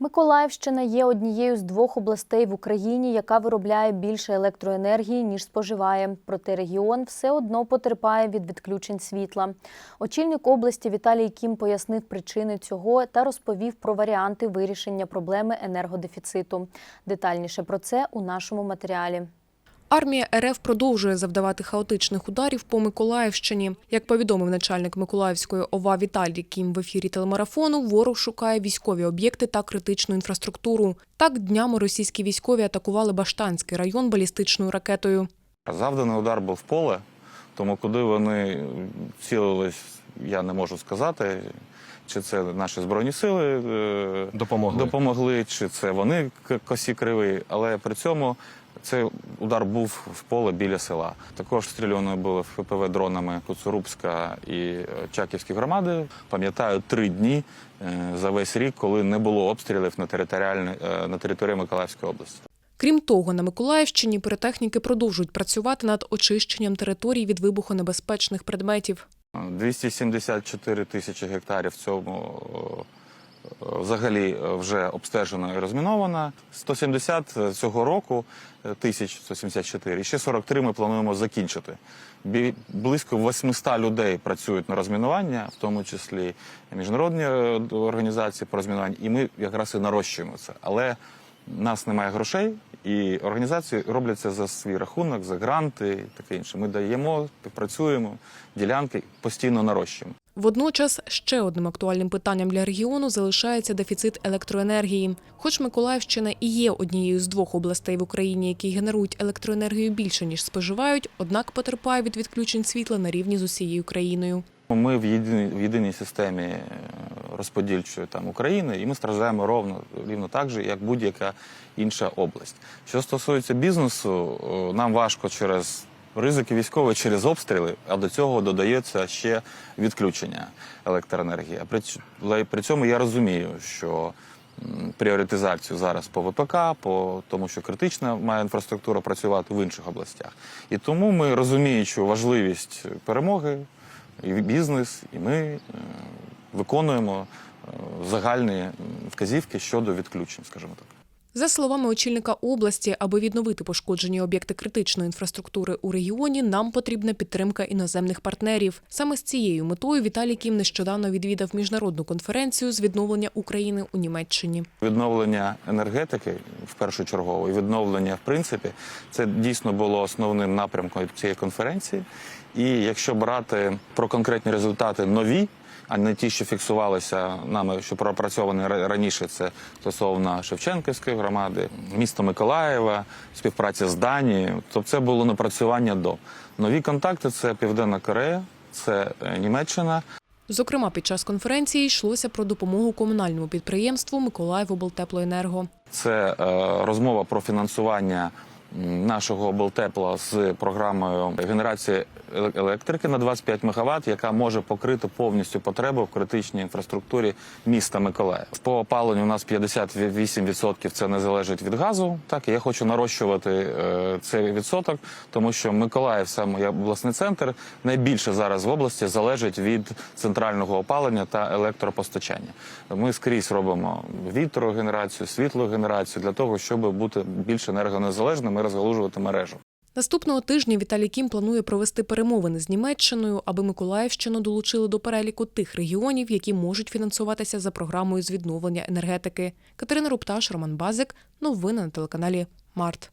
Миколаївщина є однією з двох областей в Україні, яка виробляє більше електроенергії, ніж споживає. Проте регіон все одно потерпає від відключень світла. Очільник області Віталій Кім пояснив причини цього та розповів про варіанти вирішення проблеми енергодефіциту. Детальніше про це у нашому матеріалі. Армія РФ продовжує завдавати хаотичних ударів по Миколаївщині. Як повідомив начальник Миколаївської ОВА Віталій Кім в ефірі телемарафону, ворог шукає військові об'єкти та критичну інфраструктуру. Так днями російські військові атакували Баштанський район балістичною ракетою. Завданий удар був в поле, тому куди вони цілились, я не можу сказати. Чи це наші збройні сили е, Допомогли. допомогли, чи це вони косі криві, але при цьому цей удар був в поле біля села. Також стріляно було ФПВ дронами Куцурубська і е, Чаківські громади. Пам'ятаю три дні е, за весь рік, коли не було обстрілів на територіальній е, на території Миколаївської області. Крім того, на Миколаївщині піротехніки продовжують працювати над очищенням територій від вибухонебезпечних предметів. 274 тисячі гектарів в цьому взагалі е, вже обстежено і розміновано. 170 цього року е, тисяч 174, і ще 43 ми плануємо закінчити. Близько 800 людей працюють на розмінування, в тому числі міжнародні е, організації по розмінуванню, і ми якраз і нарощуємо це. Але нас немає грошей, і організації роблять це за свій рахунок, за гранти і таке інше. Ми даємо, працюємо, ділянки постійно нарощуємо. Водночас ще одним актуальним питанням для регіону залишається дефіцит електроенергії. Хоч Миколаївщина і є однією з двох областей в Україні, які генерують електроенергію більше ніж споживають, однак потерпає від відключень світла на рівні з усією країною. Ми в єдиній, в єдиній системі е, розподільчої там України, і ми страждаємо ровно рівно так же, як будь-яка інша область. Що стосується бізнесу, е, нам важко через ризики військові, через обстріли, а до цього додається ще відключення електроенергії. При, при цьому я розумію, що пріоритизацію зараз по ВПК, по тому, що критична має інфраструктура працювати в інших областях. І тому ми розуміючи важливість перемоги, і бізнес, і ми е, виконуємо е, загальні вказівки щодо відключень, скажімо так. За словами очільника області, аби відновити пошкоджені об'єкти критичної інфраструктури у регіоні, нам потрібна підтримка іноземних партнерів. Саме з цією метою Віталій Кім нещодавно відвідав міжнародну конференцію з відновлення України у Німеччині. Відновлення енергетики в першу чергу, і відновлення в принципі, це дійсно було основним напрямком цієї конференції. І якщо брати про конкретні результати нові, а не ті, що фіксувалися нами, що пропрацьовані раніше, це стосовно Шевченківської громади, міста Миколаєва, співпраці з Данією, то це було напрацювання до нові контакти. Це Південна Корея, це е, Німеччина, Зокрема, під час конференції йшлося про допомогу комунальному підприємству Миколаївоблтеплоенерго. Це е, розмова про фінансування нашого облтепла з програмою генерації електрики на 25 МВт, яка може покрити повністю потребу в критичній інфраструктурі міста Миколаїв. По опаленню у нас 58% це не залежить від газу. Так я хочу нарощувати е, цей відсоток, тому що Миколаїв, саме обласний центр, найбільше зараз в області залежить від центрального опалення та електропостачання. Ми скрізь робимо вітрогенерацію, світлогенерацію для того, щоб бути більш енергонезалежним і розгалужувати мережу. Наступного тижня Віталій Кім планує провести перемовини з Німеччиною, аби Миколаївщину долучили до переліку тих регіонів, які можуть фінансуватися за програмою з відновлення енергетики. Катерина Рупташ, Роман Базик. Новини на телеканалі Март.